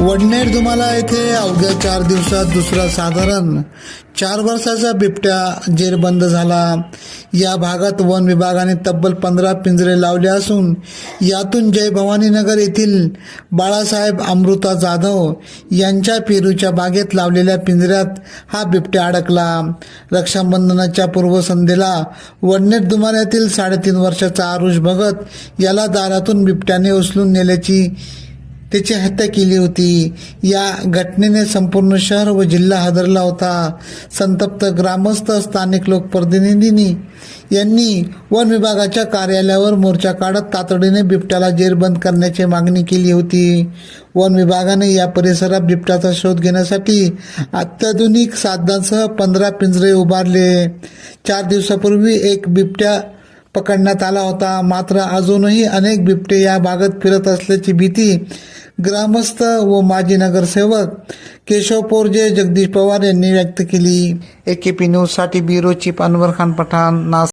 वडनेर दुमाला येथे अवघ्या चार दिवसात दुसरा साधारण चार वर्षाचा बिबट्या जेरबंद झाला. या भागात वन विभागाने तब्बल पंधरा पिंजरे लावले असून यातून जय भवानीनगर येथील बाळासाहेब अमृता जाधव यांच्या पेरूच्या बागेत लावलेल्या पिंजऱ्यात हा बिबट्या अडकला. रक्षाबंधनाच्या पूर्वसंध्येला वडनेर दुमाऱ्यातील साडेतीन वर्षाचा आरुष भगत याला दारातून बिबट्याने उचलून नेल्याची त्याची हत्या केली होती. या घटनेने संपूर्ण शहर व जिल्हा हादरला होता. संतप्त ग्रामस्थ स्थानिक लोकप्रतिनिधींनी यांनी वन विभागाच्या कार्यालयावर मोर्चा काढत तातडीने बिबट्याला जेरबंद करण्याची मागणी केली होती. वन विभागाने या परिसरात बिबट्याचा शोध घेण्यासाठी अत्याधुनिक साधनांसह पंधरा पिंजरे उभारले. चार दिवसापूर्वी एक बिबट्या पकडण्यात आला होता. मात्र अजूनही अनेक बिबटे या भागात फिरत असल्याची भीती ग्रामस्थ व माजी नगरसेवक केशव पोरजे जगदीश पवार यांनी व्यक्त केली. ए के साठी ब्युरो चीफ अनवर खान पठाण नास